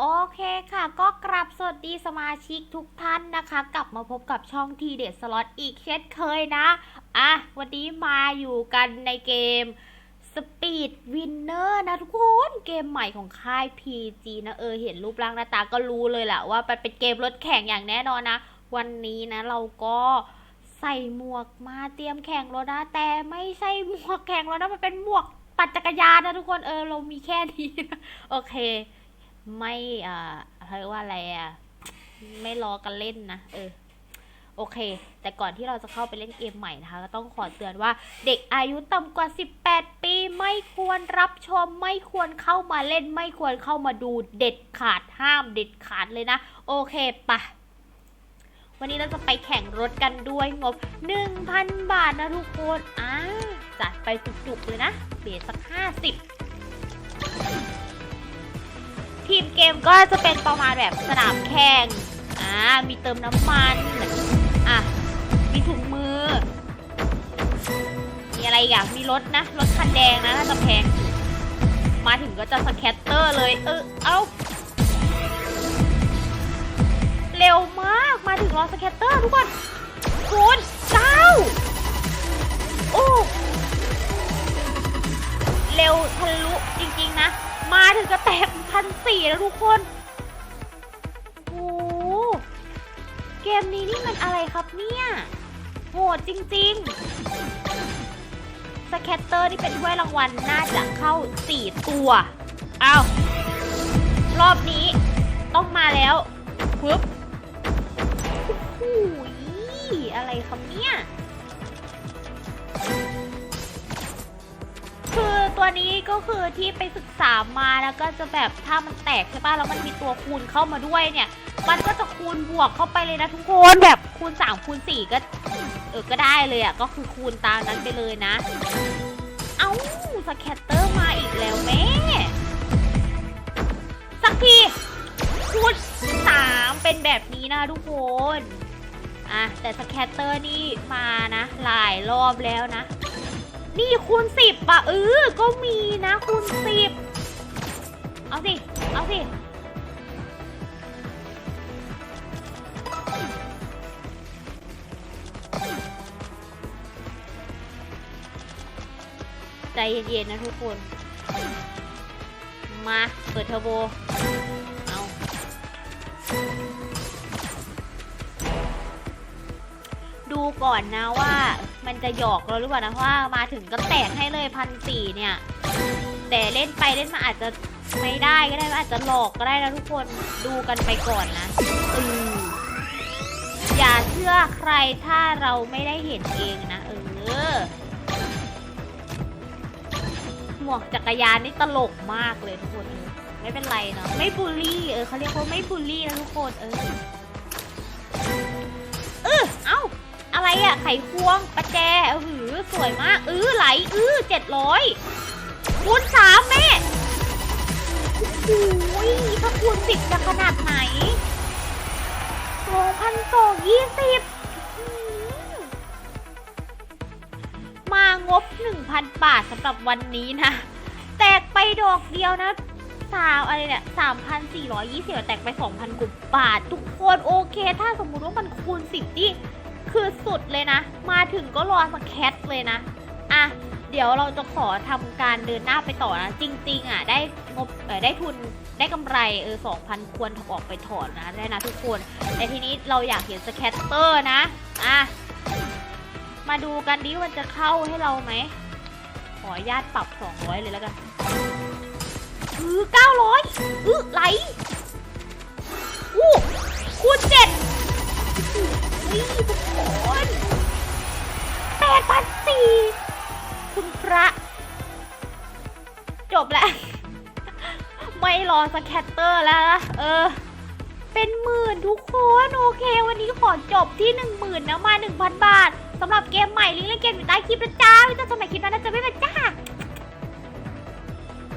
โอเคค่ะ ก็กลับสวัสดีสมาชิกทุกท่านนะคะ กลับมาพบกับช่องทีเด็ดสล็อตอีกเช่นเคยนะ อะ วันนี้มาอยู่กันในเกม Speed Winner นะทุกคน เกมใหม่ของค่าย PG นะ เออ เห็นรูปร่างหน้าตาก็รู้เลยแหละว่าเป็นเกมรถแข่งอย่างแน่นอนนะ วันนี้นะเราก็ใส่หมวกมาเตรียมแข่งรถนะ แต่ไม่ใช่หมวกแข่งรถนะ มันเป็นหมวกปั่นจักรยานนะทุกคน เออ เรามีแค่นี้นะโอเค ไม่อ่าเขาเรียกว่าอะไรอะ ไม่รอกันเล่นนะเออโอเค แต่ก่อนที่เราจะเข้าไปเล่นเกมใหม่นะคะ ก็ต้องขอเตือนว่าเด็กอายุต่ำกว่า 18 ปี ไม่ควรรับชม ไม่ควรเข้ามาเล่น ไม่ควรเข้ามาดูเด็ดขาดห้ามเด็ดขาดเลยนะ โอเคปะวันนี้เราจะไปแข่งรถกันด้วยงบ 1,000 บาทนะทุกคน อ่าจัดไปจุกๆเลยนะเบียสัก 50 ทีมเกมก็จะเป็นประมาณแบบสนามแข่งอ่ามีเติมน้ำมันอะมีถุงมือ มีอะไรอีกอะมีรถนะ รถคันแดงนะน่าจะแพง มาถึงก็จะสแคตเตอร์เลย เออเอาเร็วมากมาถึงรอสแคตเตอร์ทุกคนคุณเก้าโอ้เร็วทะลุจริงๆนะ มาถึงจะแตก พันสี่แล้วทุกคนโอ้โหเกมนี้นี่มันอะไรครับเนี่ย โหดจริงๆ สแคตเตอร์นี่เป็นถ้วยรางวัลน่าจะเข้า4ตัวเอารอบนี้ต้องมาแล้วปึ๊บโอ้โหอะไรครับเนี่ย นี้ก็คือที่ไปศึกษามาแล้วก็จะแบบถ้ามันแตกใช่ป่ะแล้วมันมีตัวคูณเข้ามาด้วยเนี่ย มันก็จะคูณบวกเข้าไปเลยนะทุกคนแบบคูณ3คูณ4ก็เออก็ได้เลยอะก็คือคูณตามนั้นไปเลยนะ เอ้าสแคตเตอร์มาอีกแล้วแม่สักทีคูณ3เป็นแบบนี้นะทุกคนอะแต่สแคตเตอร์นี่มานะหลายรอบแล้วนะ นี่คูณสิบอะเออก็มีนะคูณสิบเอาสิ เอาสิ ใจเย็นๆนะทุกคน มา เปิดเทอร์โบ ก่อนนะว่า มันจะหยอกเราหรือเปล่านะเพราะว่ามาถึงก็แตกให้เลยพันสี่เนี่ย แต่เล่นไปเล่นมาอาจจะไม่ได้ก็ได้อาจจะหลอกก็ได้นะทุกคนดูกันไปก่อนนะอืออย่าเชื่อใครถ้าเราไม่ได้เห็นเองนะเออหมวกจักรยานนี่ตลกมากเลยทุกคนไม่เป็นไรเนาะไม่บูลลี่เออเขาเรียกว่าไม่บูลลี่นะทุกคนเออ อะไรอะไขควงประแจออหือสวยมากเออไหลเออเจ็ดร้อยคูณสามแม่โอ้ยถ้าคูณสิบจะขนาดไหนสองพันสองยี่สิบมางบหนึ่งพันบาทสำหรับวันนี้นะ แตกไปดอกเดียวนะสามอะไรเนี่ยสามพันสี่ร้อยยี่สิบแตกไปสองพันกว่าบาท ทุกคนโอเค ถ้าสมมุติว่ามันคูณสิบนี่ คือสุดเลยนะ มาถึงก็รอสแคทเลยนะ อะ เดี๋ยวเราจะขอทำการเดินหน้าไปต่อนะ จริง ๆ อะ ได้งบได้ทุนได้กำไรเออสองพันควรออกไปถอนนะได้นะทุกคน แต่ทีนี้เราอยากเห็นสแคตเตอร์นะ อะ มาดูกันดิวันจะเข้าให้เราไหม ขออนุญาตปรับ 200 เลยแล้วกันอือ900อือไหลอู้คูณเจ็ดนี่ทุก จบแล้ว ไม่รอสแคตเตอร์แล้วนะเออ เป็นหมื่นทุกคน โอเค วันนี้ขอจบที่หนึ่งหมื่นนะมาหนึ่งพันบาทสำหรับเกมใหม่ลิงก์เล่นเกมอยู่ใต้คลิปนะจ้าไม่ต้องสมัยคลิปนั้นนะจะไม่เป็นจ้า